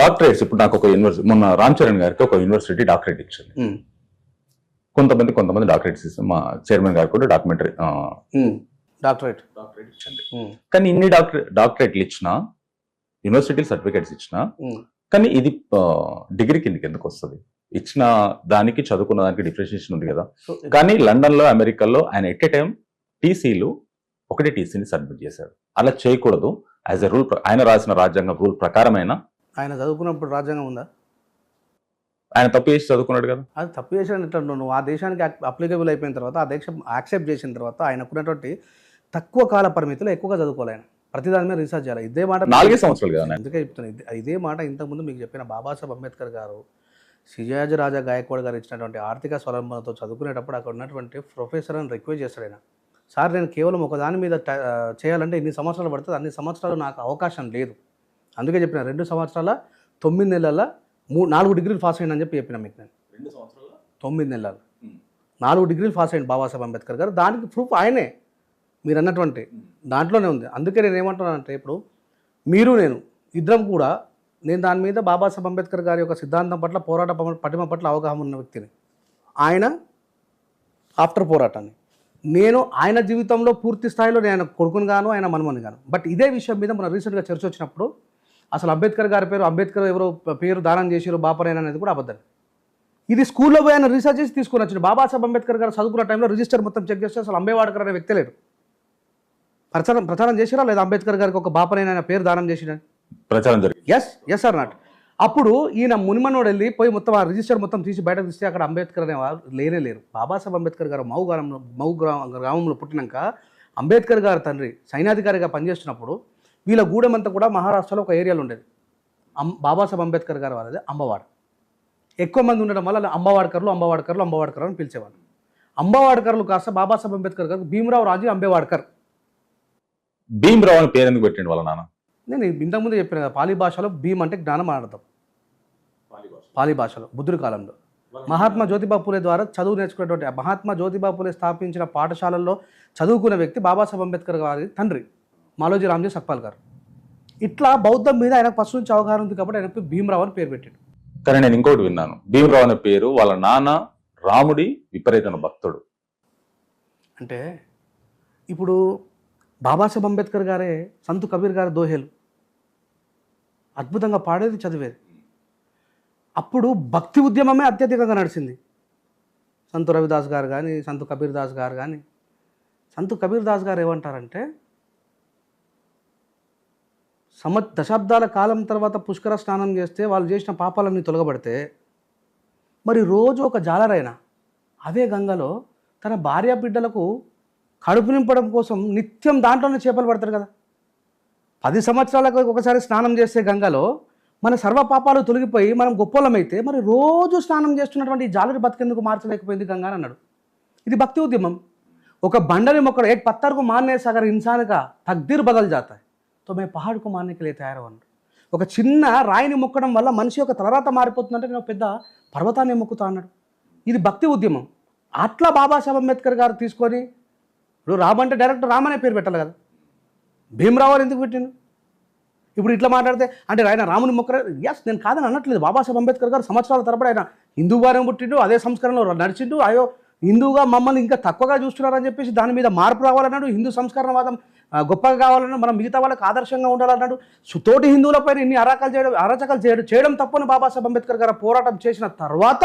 Doctorates ఇప్పుడు నాకు ఒక యూనివర్సిటీ మొన్న రామ్ చరణ్ గారికి ఒక యూనివర్సిటీ డాక్టరేట్ ఇచ్చింది. కొంతమంది కొంతమంది డాక్టరేట్స్ మా చైర్మన్ గారు కూడా డాక్యుమెంటరీ డాక్టరేట్. డాక్టరేట్ ఇచ్చింది. కానీ ఇన్ని డాక్టర్ డాక్టరేట్లు ఇచ్చినా యూనివర్సిటీ సర్టిఫికేట్స్ ఇచ్చినా కానీ ఇది డిగ్రీ కిందకి ఎందుకు వస్తుంది? ఇచ్చిన దానికి చదువుకున్న దానికి డిఫరెన్షియేషన్ ఉంది కదా. కానీ లండన్లో అమెరికాలో ఆయన ఎట్ ఏ టైం టీసీలు ఒకటే టీసీని సబ్మిట్ చేశాడు. అలా చేయకూడదు. యాజ్ ఎ రూల్ ఆయన రాసిన రాజ్యాంగ రూల్ ప్రకారమైన ఆయన చదువుకున్నప్పుడు రాజ్యాంగం ఉందా? ఆయన తప్పు చేసి చదువుకున్నాడు కదా. అది తప్పు చేసిన ఎట్లా నువ్వు ఆ దేశానికి అప్లికబుల్ అయిపోయిన తర్వాత ఆ దేశం యాక్సెప్ట్ చేసిన తర్వాత ఆయనకున్నటువంటి తక్కువ కాల పరిమితిలో ఎక్కువగా చదువుకోవాలి ఆయన. ప్రతి దాని మీద రీసెర్చ్ చేయాలి. ఇదే మాట నాలుగే సంవత్సరాలు కదా ఆయన. అందుకే చెప్తాను ఇది- మాట ఇంతకుముందు మీకు చెప్పిన బాబాసాహెబ్ అంబేద్కర్ గారు సిజాజ్ రాజా గాయక్వాడ్ గారు ఇచ్చినటువంటి ఆర్థిక స్వలంబనతో చదువుకునేటప్పుడు అక్కడ ఉన్నటువంటి ప్రొఫెసర్ అని రిక్వెస్ట్ చేస్తాడు ఆయన. సార్ నేను కేవలం ఒక దాని మీద చేయాలంటే ఇన్ని సంవత్సరాలు పడుతుంది. అన్ని సంవత్సరాలు నాకు అవకాశం లేదు. అందుకే చెప్పిన రెండు సంవత్సరాల తొమ్మిది నెలల మూ నాలుగు డిగ్రీలు పాస్ అయ్యిందని చెప్పి చెప్పిన మీకు నేను. తొమ్మిది నెలలు. నాలుగు డిగ్రీలు పాస్ అయ్యింది బాబాసాహెబ్ అంబేద్కర్ గారు. దానికి ప్రూఫ్ ఆయనే మీరు అన్నటువంటి దాంట్లోనే ఉంది. అందుకే నేను ఏమంటున్నానంటే ఇప్పుడు మీరు నేను ఇద్దరం కూడా నేను దాని మీద బాబాసాహెబ్ అంబేద్కర్ గారి యొక్క సిద్ధాంతం పట్ల పోరాట పటిమ పట్ల అవగాహన ఉన్న వ్యక్తిని. ఆయన ఆఫ్టర్ పోరాటాన్ని. నేను ఆయన జీవితంలో పూర్తి స్థాయిలో నేను ఆయన కొడుకుని గాను ఆయన మనమని గాను. బట్ ఇదే విషయం మీద మన రీసెంట్గా చర్చ వచ్చినప్పుడు అసలు అంబేద్కర్ గారి పేరు అంబేద్కర్ ఎవరో పేరు దానం చేసారు బాపరేన అనేది కూడా అబద్ధం. ఇది స్కూల్లో పోయి ఆయన రీసెర్చ్ చేసి తీసుకుని వచ్చింది బాబాసాహెబ్ అంబేద్కర్ గారు చదువుకున్న టైంలో రిజిస్టర్ మొత్తం చెక్ చేస్తే అసలు అంబేవాడకర్ అనే వ్యక్తి లేడు. ప్రచారం ప్రచారం చేసిరా లేదా అంబేద్కర్ గారికి ఒక బాపరేన అనే పేరు దానం చేసిన ప్రచారం జరిగింది ఎస్ ఎస్ ఆర్ నాట్ అప్పుడు ఈయన మునిమనోడు వెళ్ళి పోయి మొత్తం ఆ రిజిస్టర్ మొత్తం తీసి బయటకు తీస్తే అక్కడ అంబేద్కర్ అనే లేనే లేరు. బాబాసాహెబ్ అంబేద్కర్ గారు మౌ గ్రామంలో మౌ గ్రామ గ్రామంలో పుట్టినాక అంబేద్కర్ గారి తండ్రి సైనాధికారిగా పనిచేస్తున్నప్పుడు వీళ్ళ గూడెం అంతా కూడా మహారాష్ట్రలో ఒక ఏరియాలో ఉండేది. అం బాబాసాహెబ్ అంబేద్కర్ గారు వాళ్ళది అంబవాడ. ఎక్కువ మంది ఉండడం వల్ల అంబవాడకర్లు అంబవాడకర్లు అంబవాడకర్ అని పిలిచేవాళ్ళు. అంబవాడకర్లు కాస్త బాబాసాహెబ్ అంబేద్కర్ గారు భీమరావు రాజు అంబేవాడకర్. భీమరావు అని పేరు ఎందుకు పెట్టిండు వాళ్ళ నాన్న? నేను ఇంతకుముందు చెప్పిన కదా, పాలీ భాషలో భీమ్ అంటే జ్ఞానం అర్థం. పాలీ భాషలో బుద్ధుడి కాలంలో. మహాత్మా జ్యోతిబా పూలే ద్వారా చదువు నేర్చుకున్నటువంటి ఆ మహాత్మా జ్యోతిబా పూలే స్థాపించిన పాఠశాలల్లో చదువుకున్న వ్యక్తి బాబాసాహెబ్ అంబేద్కర్ గారి తండ్రి. మాలోజీ రామ్జీ సక్పాల్ గారు. ఇట్లా బౌద్ధం మీద ఆయనకు ఫస్ట్ నుంచి అవగాహన ఉంది కాబట్టి ఆయనకు భీమరావు అని పేరు పెట్టాడు. కానీ నేను ఇంకోటి విన్నాను. భీమరావు అనే పేరు వాళ్ళ నాన్న రాముడి విపరీతన భక్తుడు. అంటే ఇప్పుడు బాబాసాహెబ్ అంబేద్కర్ గారే సంతు కబీర్ గారి దోహేలు. అద్భుతంగా పాడేది చదివేది. అప్పుడు భక్తి ఉద్యమమే అత్యధికంగా నడిచింది. సంతు రవిదాస్ గారు కానీ సంతు కబీర్ దాస్ గారు కానీ సంతు కబీర్ దాస్ గారు ఏమంటారంటే సమ దశాబ్దాల కాలం తర్వాత పుష్కర స్నానం చేస్తే వాళ్ళు చేసిన పాపాలన్నీ తొలగబడితే మరి రోజు ఒక జాలరైన అవే గంగలో తన భార్య బిడ్డలకు కడుపు నింపడం కోసం నిత్యం దాంట్లోనే చేపలు పడతారు కదా. పది సంవత్సరాలకు ఒకసారి స్నానం చేసే గంగలో మన సర్వ పాపాలు తొలగిపోయి మనం గొప్పలమైతే మరి రోజు స్నానం చేస్తున్నటువంటి జాలరి బతికేందుకు మార్చలేకపోయింది గంగా అన్నాడు. ఇది భక్తి ఉద్యమం. ఒక బండని మొక్కడు ఏ పత్తరకు మాన్నే సగర్ ఇన్సాన్గా తగ్దీరు బదలు జాతాయి. తో మేము పహాడు కుమార్నికలే తయారవన్నారు ఒక చిన్న రాయిని మొక్కడం వల్ల మనిషి యొక్క తలరాత మారిపోతుందంటే నేను పెద్ద పర్వతాన్ని మొక్కుతా అన్నాడు. ఇది భక్తి ఉద్యమం. అట్లా బాబాసాహెబ్ అంబేద్కర్ గారు తీసుకొని ఇప్పుడు రామంటే డైరెక్ట్ రామనే పేరు పెట్టాలి కదా. భీమరావు ఎందుకు పెట్టిండు? ఇప్పుడు ఇట్లా మాట్లాడితే అంటే ఆయన రాముని మొక్కర? ఎస్ నేను కాదని అనట్లేదు. బాబాసాహెబ్ అంబేద్కర్ గారు సంవత్సరాల తరబడి ఆయన హిందూగానే పుట్టిండు అదే సంస్కరణలో నడిచిండు అయ్యో హిందూగా మమ్మల్ని ఇంకా తక్కువగా చూస్తున్నారని చెప్పేసి దాని మీద మార్పు రావాలన్నాడు హిందూ సంస్కరణవాదం. గొప్పగా కావాలన్నా మనం మిగతా వాళ్ళకి ఆదర్శంగా ఉండాలన్నాడు. తోటి హిందువులపైన ఇన్ని అరాకాలు చేయడం అరాచకాలు చేయడం చేయడం తప్పని బాబాసాహెబ్ అంబేద్కర్ గారు పోరాటం చేసిన తర్వాత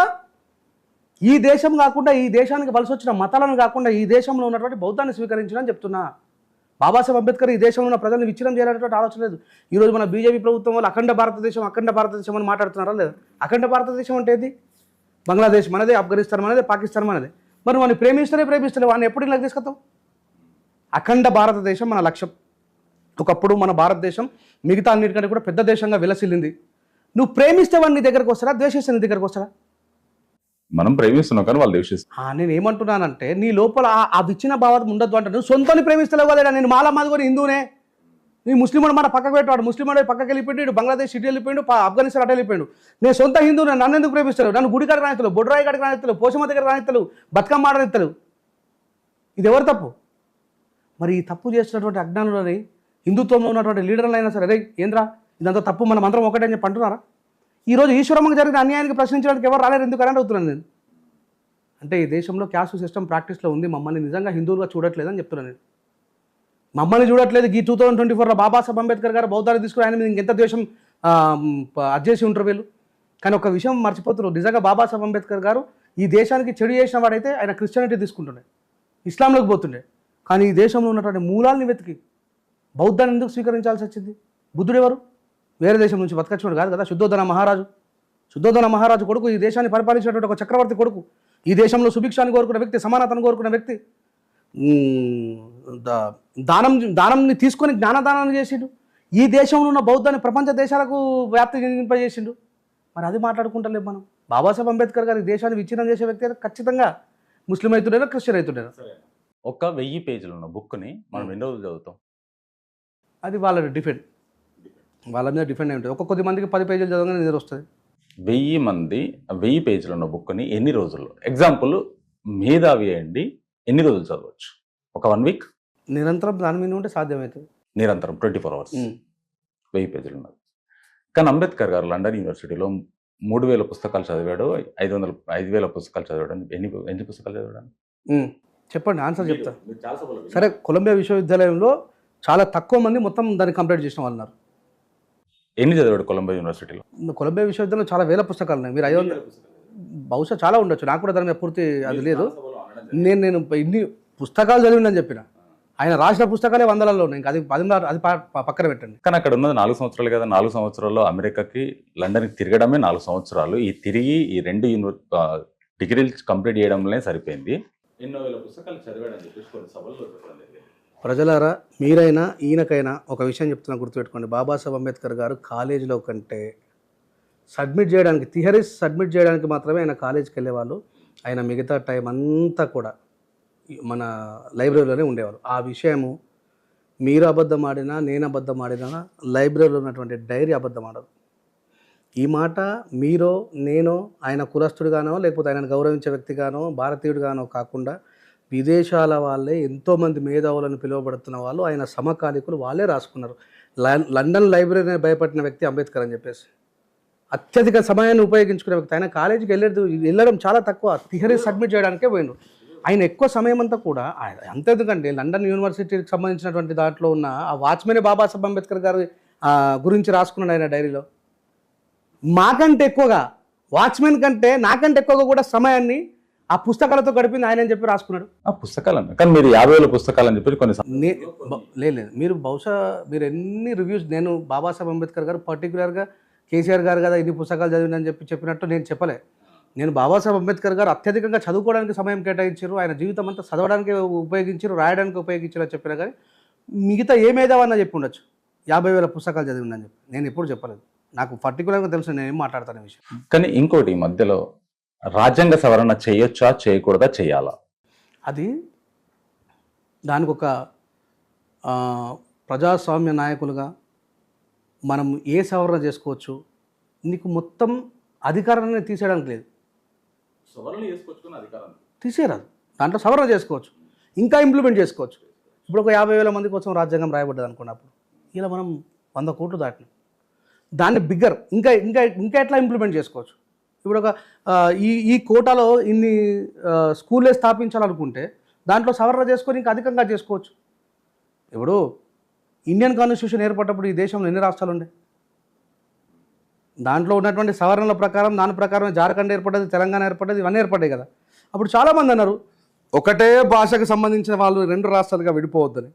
ఈ దేశం కాకుండా ఈ దేశానికి వలస వచ్చిన మతాలను కాకుండా ఈ దేశంలో ఉన్నటువంటి బౌద్ధాన్ని స్వీకరించడం చెప్తున్నా. బాబాసాహెబ్ అంబేద్కర్ ఈ దేశంలో ఉన్న ప్రజలను విచ్ఛిన్నం చేయాలనేటువంటి ఆలోచన లేదు. ఈరోజు మన బీజేపీ ప్రభుత్వం వాళ్ళు అఖండ భారతదేశం అఖండ భారతదేశం అని మాట్లాడుతున్నారా లేదు? అఖండ భారతదేశం అంటే ఏది? బంగ్లాదేశ్ మనదే ఆఫ్ఘనిస్తాన్ మనదే పాకిస్తాన్ మనదే. మరి వాడిని ప్రేమిస్తారే ప్రేమిస్తలే వాడిని ఎప్పుడు ఇలా తీసుకొస్తాం? అఖండ భారతదేశం మన లక్ష్యం. ఒకప్పుడు మన భారతదేశం మిగతా అన్నిటికంటే కూడా పెద్ద దేశంగా విలసిల్లింది. నువ్వు ప్రేమిస్తే వాడిని దగ్గరకు వస్తారా? ద్వేషిస్తే నీ దగ్గరకు వస్తారా? మనం ప్రేమిస్తున్నాం కానీ వాళ్ళు ఆ, నేను ఏమంటున్నానంటే నీ లోపల ఆ- విచ్చిన భావం ఉండద్దు అంటే నువ్వు సొంతని ప్రేమిస్తలేవు కదా నేను మాల మాదిగోని హిందూనే నీ ముస్లిం మన పక్కకు పెట్టాడు. ముస్లిం వాడు పక్కకి వెళ్ళిపోయాడు బంగ్లాదేశ్ ఇటు వెళ్ళిపోయాడు ఆఫ్ఘనిస్తాన్ అటు వెళ్ళిపోయాడు. నేను సొంత హిందూ నన్ను ఎందుకు ప్రేమిస్తలేవు? నన్ను గుడి కాడ రానిత్తలు బొడ్రాయి కాడికి రానిత్తలు పోషమ్మ దగ్గర రానిత్తలు బతుకమ్మ ఆడనిత్తలు ఇది ఎవరు తప్పు? మరి ఈ తప్పు చేసినటువంటి అజ్ఞానులని హిందుత్వంలో ఉన్నటువంటి లీడర్లు అయినా సరే అదే ఏంద్రా? ఇదంతా తప్పు మన మంత్రం ఒకటే అని చెప్పి అంటున్నారా? ఈరోజు ఈశ్వరమ్మకి జరిగిన అన్యాయానికి ప్రశ్నించడానికి ఎవరు రాలేరు ఎందుకని అడుగుతున్నాను నేను. అంటే ఈ దేశంలో క్యాస్ట్ సిస్టమ్ ప్రాక్టీస్లో ఉంది మమ్మల్ని నిజంగా హిందువులుగా చూడట్లేదని చెప్తున్నాను నేను. మమ్మల్ని చూడట్లేదు ఈ టూ థౌసండ్ ట్వంటీ ఫోర్లో బాబాసాహెబ్ అంబేద్కర్ గారు బౌద్ధాన్ని తీసుకుని ఆయన మీద ఇంకెంత ద్వేషం అర్జేసి ప- ఉంటారు వీళ్ళు. కానీ ఒక విషయం మర్చిపోతున్నారు నిజంగా బాబాసాహెబ్ అంబేద్కర్ గారు ఈ దేశానికి చెడు చేసిన వాడైతే ఆయన క్రిస్టియానిటీ తీసుకుంటుండే ఇస్లాంలోకి పోతుండే. కానీ ఈ దేశంలో ఉన్నటువంటి మూలాల్ని వెతికి బౌద్ధాన్ని ఎందుకు స్వీకరించాల్సి వచ్చింది? బుద్ధుడు ఎవరు? వేరే దేశం నుంచి బతకచ్చినోడు కాదు కదా శుద్ధోధన మహారాజు. శుద్ధోధన మహారాజు కొడుకు ఈ దేశాన్ని పరిపాలించినటువంటి ఒక చక్రవర్తి కొడుకు. ఈ దేశంలో సుభిక్షాన్ని కోరుకున్న వ్యక్తి సమానతను కోరుకున్న వ్యక్తి. దా- దానం దానంని తీసుకొని జ్ఞానదానాన్ని చేసిండు. ఈ దేశంలో ఉన్న బౌద్ధాన్ని ప్రపంచ దేశాలకు వ్యాప్తి చెందింపజేసిండు. మరి అది మాట్లాడుకుంటలేం మనం. బాబాసాహెబ్ అంబేద్కర్ గారు ఈ దేశాన్ని విచ్ఛిన్నం చేసే వ్యక్తి అయితే ఖచ్చితంగా ముస్లిం అవుతుండేనా క్రిస్టియన్ అవుతుండేనా ఒక వెయ్యి పేజీలు ఉన్న బుక్ని మనం ఎన్ని రోజులు చదువుతాం? అది వాళ్ళ డిఫెండ్. వాళ్ళ మీద డిఫెండ్ అయి ఉంటుంది. ఒక కొద్ది మందికి పది పేజీలు చదవగానే నిద్ర వస్తుంది. వెయ్యి మంది వెయ్యి పేజీలు ఉన్న బుక్ని ఎన్ని రోజుల్లో? ఎగ్జాంపుల్ మేధావి అయ్యండి ఎన్ని రోజులు చదవచ్చు? ఒక వన్ వీక్? నిరంతరం దాని మీద ఉంటే సాధ్యమవుతుంది నిరంతరం ట్వంటీ ఫోర్ అవర్స్. వెయ్యి పేజీలు ఉన్నది కానీ అంబేద్కర్ గారు లండన్ యూనివర్సిటీలో మూడు వేల పుస్తకాలు చదివాడు ఐదు వందల ఐదు వేల పుస్తకాలు చదివాడు ఎన్ని ఎన్ని పుస్తకాలు చదివాడు. చెప్పండి ఆన్సర్ చెప్తా. సరే కొలంబియా విశ్వవిద్యాలయంలో చాలా తక్కువ మంది మొత్తం దాన్ని కంప్లీట్ చేసిన వాళ్ళు ఉన్నారు ఎన్ని చదివాడు కొలంబో యూనివర్సిటీలో? కొలంబియా విశ్వవిద్యాలయంలో చాలా వేల పుస్తకాలు ఉన్నాయి. మీరు ఐదు వందల బహుశా చాలా ఉండొచ్చు. నాకు కూడా దాని మీద పూర్తి అది లేదు. నేను నేను ఇన్ని పుస్తకాలు చదివిందని చెప్పిన. ఆయన రాసిన పుస్తకాలే వందలలో ఉన్నాయి. ఇంకా అది పదిన్నర అది పక్కన పెట్టండి. కానీ అక్కడ ఉన్నది నాలుగు సంవత్సరాలు కదా. నాలుగు సంవత్సరాల్లో అమెరికాకి లండన్కి తిరగడమే నాలుగు సంవత్సరాలు. ఈ తిరిగి ఈ రెండు యూనివర్ డిగ్రీలు కంప్లీట్ చేయడంలోనే సరిపోయింది. ఎన్నో వేల పుస్తకాలు చదివాడని చెప్పేసి కొన్ని సభల్లో చెప్పడం జరిగింది. ప్రజలారా మీరైనా ఈయనకైనా ఒక విషయం చెప్తున్నా గుర్తుపెట్టుకోండి. బాబాసాహెబ్ అంబేద్కర్ గారు కాలేజీలో కంటే సబ్మిట్ చేయడానికి థియరీస్ సబ్మిట్ చేయడానికి మాత్రమే ఆయన కాలేజీకి వెళ్ళేవాళ్ళు. ఆయన మిగతా టైం అంతా కూడా మన లైబ్రరీలోనే ఉండేవారు ఆ విషయము మీరు అబద్ధం ఆడినా నేను అబద్ధం ఆడినా లైబ్రరీలో ఉన్నటువంటి డైరీ అబద్ధం ఆడదు. ఈ మాట మీరో నేనో ఆయన కులస్తుడిగానో లేకపోతే ఆయనను గౌరవించే వ్యక్తిగానో భారతీయుడిగానో కాకుండా విదేశాల వాళ్ళే ఎంతోమంది మేధావులను పిలువబడుతున్న వాళ్ళు ఆయన సమకాలీకులు వాళ్ళే రాసుకున్నారు. లండన్ లైబ్రరీని భయపడిన వ్యక్తి అంబేద్కర్ అని చెప్పేసి. అత్యధిక సమయాన్ని ఉపయోగించుకునే వ్యక్తి. ఆయన కాలేజీకి వెళ్ళేది వెళ్ళడం చాలా తక్కువ. థియరీ సబ్మిట్ చేయడానికే పోయిండు. ఆయన ఎక్కువ సమయం అంతా కూడా ఆయన- అంతెందుకంటే లండన్ యూనివర్సిటీకి సంబంధించినటువంటి దాంట్లో ఉన్న ఆ వాచ్మెన్ బాబాసాహెబ్ అంబేద్కర్ గారి గురించి రాసుకున్నాడు ఆయన డైరీలో. మాకంటే ఎక్కువగా వాచ్మెన్ కంటే నాకంటే ఎక్కువగా కూడా సమయాన్ని ఆ పుస్తకాలతో గడిపింది ఆయన అని చెప్పి రాసుకున్నాడు. ఆ పుస్తకాలు కానీ మీరు యాభై వేల పుస్తకాలు అని చెప్పి కొన్ని లేదు మీరు బహుశా మీరు ఎన్ని రివ్యూస్ నేను బాబాసాహెబ్ అంబేద్కర్ గారు పర్టికులర్గా కేసీఆర్ గారు కదా ఇన్ని పుస్తకాలు చదివినని చెప్పి చెప్పినట్టు నేను చెప్పలే. నేను బాబాసాహెబ్ అంబేద్కర్ గారు అత్యధికంగా చదువుకోవడానికి సమయం కేటాయించారు ఆయన జీవితం అంతా చదవడానికి ఉపయోగించారు రాయడానికి ఉపయోగించారు అని చెప్పినా కానీ మిగతా ఏ మేధావన్నా చెప్పి ఉండొచ్చు. యాభై వేల పుస్తకాలు చదివిందని చెప్పి. నేను ఎప్పుడు చెప్పలేదు. నాకు పర్టికులర్గా తెలుసు నేను ఏం మాట్లాడతాను ఈ విషయం. కానీ ఇంకోటి ఈ మధ్యలో రాజ్యాంగ సవరణ చేయొచ్చా చేయకూడదా చేయాలా? అది దానికి ఒక ఆ, ప్రజాస్వామ్య నాయకులుగా మనం ఏ సవరణ చేసుకోవచ్చు? నీకు మొత్తం అధికారాన్ని తీసేయడానికి లేదు. తీసేయరాదు. దాంట్లో సవరణ చేసుకోవచ్చు. ఇంకా ఇంప్లిమెంట్ చేసుకోవచ్చు. ఇప్పుడు ఒక యాభై వేల మంది కోసం రాజ్యాంగం రాయబడ్డది అనుకున్నప్పుడు ఇలా మనం వంద కోట్లు దాటినాం. దాన్ని బిగ్గర్ ఇంకా ఇంకా ఇంకా ఎట్లా ఇంప్లిమెంట్ చేసుకోవచ్చు? ఇప్పుడు ఒక ఈ ఈ కోటాలో ఇన్ని ఆ, స్కూల్లే స్థాపించాలనుకుంటే దాంట్లో సవరణ చేసుకొని ఇంకా అధికంగా చేసుకోవచ్చు. ఇప్పుడు ఇండియన్ కాన్స్టిట్యూషన్ ఏర్పడ్డప్పుడు ఈ దేశంలో ఎన్ని రాష్ట్రాలు ఉండే? దాంట్లో ఉన్నటువంటి సవరణల ప్రకారం దాని ప్రకారం జార్ఖండ్ ఏర్పడ్డది తెలంగాణ ఏర్పడ్డది ఇవన్నీ ఏర్పడ్డాయి కదా. అప్పుడు చాలామంది అన్నారు ఒకటే భాషకు సంబంధించిన వాళ్ళు రెండు రాష్ట్రాలుగా విడిపోవద్దని.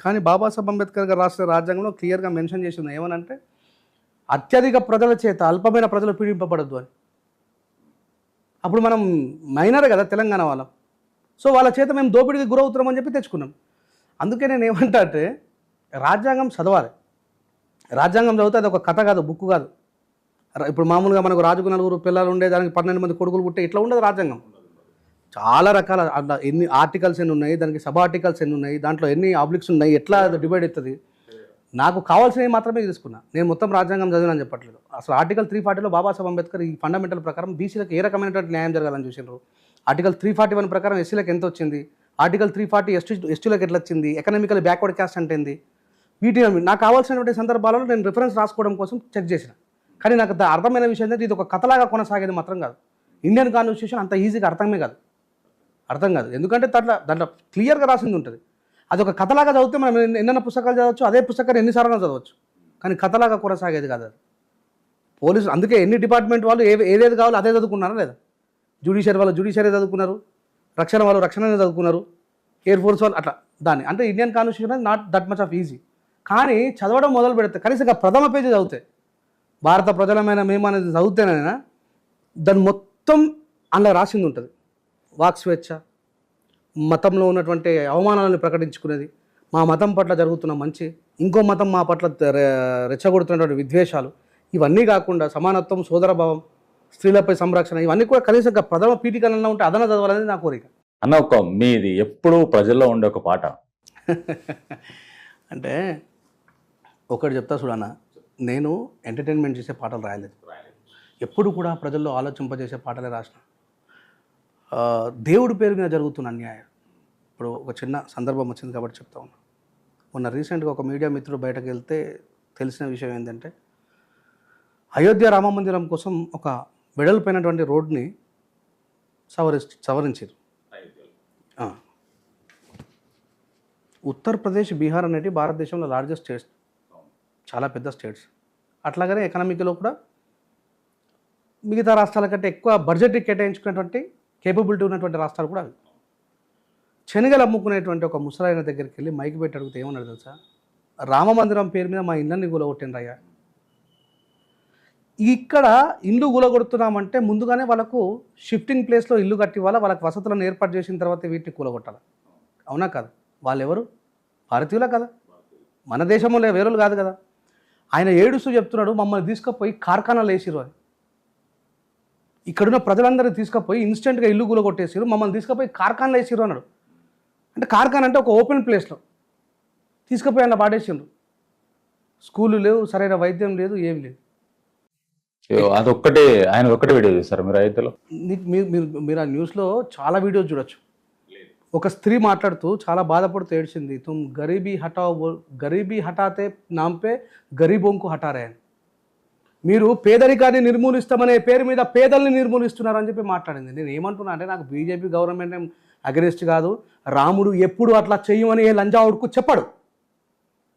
కానీ బాబాసాహెబ్ అంబేద్కర్ గారు రాసిన రాజ్యాంగంలో క్లియర్గా మెన్షన్ చేసింది ఏమనంటే అత్యధిక ప్రజల చేత అల్పమైన ప్రజలు పీడింపబడద్దు అని. అప్పుడు మనం మైనర్ కదా తెలంగాణ వాళ్ళం. సో వాళ్ళ చేత మేము దోపిడీకి గురవుతున్నామని చెప్పి తెచ్చుకున్నాం. అందుకే నేను ఏమంటా అంటే రాజ్యాంగం చదవాలి. రాజ్యాంగం చదివితే అది ఒక కథ కాదు బుక్ కాదు. ఇప్పుడు మామూలుగా మనకు రాజుకు నలుగురు పిల్లలు ఉండే దానికి పన్నెండు మంది కొడుకులు పుట్టే ఇట్లా ఉండదు రాజ్యాంగం. చాలా రకాల అట్లా ఎన్ని ఆర్టికల్స్ ఎన్ని ఉన్నాయి దానికి సబ్ ఆర్టికల్స్ ఎన్ని ఉన్నాయి దాంట్లో ఎన్ని ఆబ్లిక్స్ ఉన్నాయి ఎట్లా డివైడ్ అవుతుంది? నాకు కావాల్సినవి మాత్రమే తీసుకున్నా. నేను మొత్తం రాజ్యాంగం చదివినని చెప్పట్లేదు. అసలు ఆర్టికల్ త్రీ ఫార్టీలో బాబాసాహెబ్ అంబేద్కర్ ఈ ఫండమెంటల్ ప్రకారం బీసీలకు ఏ రకమైనటువంటి న్యాయం జరగాలని చూసినారు ఆర్టికల్ త్రీ ఫార్టీ వన్ ప్రకారం ఎస్సీలకు ఎంత వచ్చింది? ఆర్టికల్ త్రీ ఫార్టీ ఎస్టీ ఎస్టీలకు ఎట్లా వచ్చింది? ఎకనామికల్ బ్యాక్వర్డ్ క్యాస్ట్ అంటే ఏంది? వీటిని నాకు కావాల్సినటువంటి సందర్భాలలో నేను రిఫరెన్స్ రాసుకోవడం కోసం చెక్ చేసిన. కానీ నాకు అర్థమైన విషయం ఏంటంటే ఇది ఒక కథలాగా కొనసాగేది మాత్రం కాదు. ఇండియన్ కాన్స్టిట్యూషన్ అంత ఈజీగా అర్థమే కాదు. అర్థం కాదు. ఎందుకంటే దాంట్లో దాంట్లో క్లియర్గా రాసింది ఉంటుంది. అది ఒక కథలాగా చదివితే మనం ఎన్నెన్న పుస్తకాలు చదవచ్చు అదే పుస్తకాన్ని ఎన్నిసార్లు చదవచ్చు. కానీ కథలాగా కొనసాగేది కాదు అది. పోలీసు అందుకే ఎన్ని డిపార్ట్మెంట్ వాళ్ళు ఏ ఏదేది కావాలో అదే చదువుకున్నారా లేదా? జ్యుడిషియరీ వాళ్ళు జ్యుడిషియరీ చదువుకున్నారు రక్షణ వాళ్ళు రక్షణనే చదువుకున్నారు ఎయిర్ ఫోర్స్ వాళ్ళు అట్లా దాన్ని. అంటే Indian constitution not that much of easy కానీ చదవడం మొదలు పెడితే కనీసం ప్రథమ పేజీ చదివితే భారత ప్రజలమైన మేము అనేది చదివితేనైనా దాన్ని మొత్తం అందులో రాసింది ఉంటుంది. వాక్ స్వేచ్ఛ మతంలో ఉన్నటువంటి అవమానాలను ప్రకటించుకునేది. మా మతం పట్ల జరుగుతున్న మంచి ఇంకో మతం మా పట్ల రెచ్చగొడుతున్నటువంటి విద్వేషాలు ఇవన్నీ కాకుండా సమానత్వం సోదరభావం స్త్రీలపై సంరక్షణ ఇవన్నీ కూడా కనీసం ప్రథమ పీఠికలన్నా ఉంటే అదన చదవాలనేది నా కోరిక. అన్న ఒక మీది ఎప్పుడు ప్రజల్లో ఉండే ఒక పాట. అంటే ఒకటి చెప్తా చూడన్న నేను ఎంటర్టైన్మెంట్ చేసే పాటలు రాయలేదు. ఎప్పుడు కూడా ప్రజల్లో ఆలోచింపజేసే పాటలే రాసిన. దేవుడి పేరు మీద జరుగుతున్న అన్యాయం. ఇప్పుడు ఒక చిన్న సందర్భం వచ్చింది కాబట్టి చెప్తా ఉన్నా. మొన్న రీసెంట్గా ఒక మీడియా మిత్రుడు బయటకు వెళ్తే తెలిసిన విషయం ఏంటంటే అయోధ్య రామ మందిరం కోసం ఒక వెడల్పోయినటువంటి రోడ్ని సవరి సవరించారు. ఉత్తరప్రదేశ్ బీహార్ అనేటి భారతదేశంలో లార్జెస్ట్ స్టేట్స్ చాలా పెద్ద స్టేట్స్ అట్లాగనే ఎకనామిక్లో కూడా మిగతా రాష్ట్రాల కంటే ఎక్కువ బడ్జెట్ కేటాయించుకున్నటువంటి కేపబిలిటీ ఉన్నటువంటి రాష్ట్రాలు కూడా అవి. శనగలు అమ్ముకునేటువంటి ఒక ముసలాయన దగ్గరికి వెళ్ళి మైకి పెట్టి అడిగితే ఏమన్నాడు తెలుసా? రామ మందిరం పేరు మీద మా ఇళ్ళని కూలగొట్టిండ్రు అయ్యా ఇక్కడ ఇల్లు కూలగొడుతున్నామంటే ముందుగానే వాళ్ళకు షిఫ్టింగ్ ప్లేస్లో ఇల్లు కట్టి వాళ్ళ వాళ్ళకి వసతులను ఏర్పాటు చేసిన తర్వాత వీటిని కూలగొట్టాలి? అవునా కాదు? వాళ్ళు ఎవరు భారతీయులా కదా? మన దేశంలో వేరేలు కాదు కదా. ఆయన ఏడుస్తూ చెప్తున్నాడు మమ్మల్ని తీసుకుపోయి కార్ఖానాలు వేసిరు అని. ఇక్కడున్న ప్రజలందరినీ తీసుకుపోయి ఇన్స్టెంట్గా ఇల్లు కూలగొట్టేసిరు మమ్మల్ని తీసుకుపోయి కార్ఖానాలు వేసిరు అన్నాడు. అంటే కార్ఖానా అంటే ఒక ఓపెన్ ప్లేస్లో తీసుకుపోయి అలా పాడేసిండ్రు స్కూళ్ళు లేవు సరైన వైద్యం లేదు ఏమి లేదు. అదొక్కటే ఆయన ఒక్కటే వీడియో చూస్తారు మీరు నీకు మీరు మీరు మీరు ఆ న్యూస్లో చాలా వీడియోస్ చూడొచ్చు. ఒక స్త్రీ మాట్లాడుతూ చాలా బాధపడుతూ ఏడ్చింది తుమ్ గరీబీ బోల్ గరీబీ హటాతే నాంపే గరీబోంకు హటారే అని. మీరు పేదరికాన్ని నిర్మూలిస్తామనే పేరు మీద పేదల్ని నిర్మూలిస్తున్నారని చెప్పి మాట్లాడింది. నేను ఏమంటున్నా అంటే నాకు బీజేపీ గవర్నమెంట్ ఏం అగెనిస్ట్ కాదు. రాముడు ఎప్పుడు అట్లా చేయమని ఏ లంజావుడుకు చెప్పడు.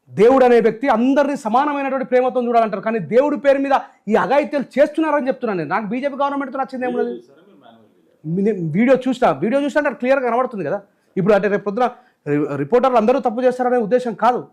దేవుడు అనే వ్యక్తి అందరినీ సమానమైనటువంటి ప్రేమతో చూడాలంటారు. కానీ దేవుడి పేరు మీద ఈ అఘాయిత్యాలు చేస్తున్నారని చెప్తున్నాను నేను. నాకు బీజేపీ గవర్నమెంట్తో నచ్చింది ఏమున్నది వీడియో చూస్తా. వీడియో చూసినా అంటే క్లియర్గా కనబడుతుంది కదా. ఇప్పుడు అంటే రేపు పొద్దున రి- రిపోర్టర్లు అందరూ తప్పు చేస్తారనే ఉద్దేశం కాదు.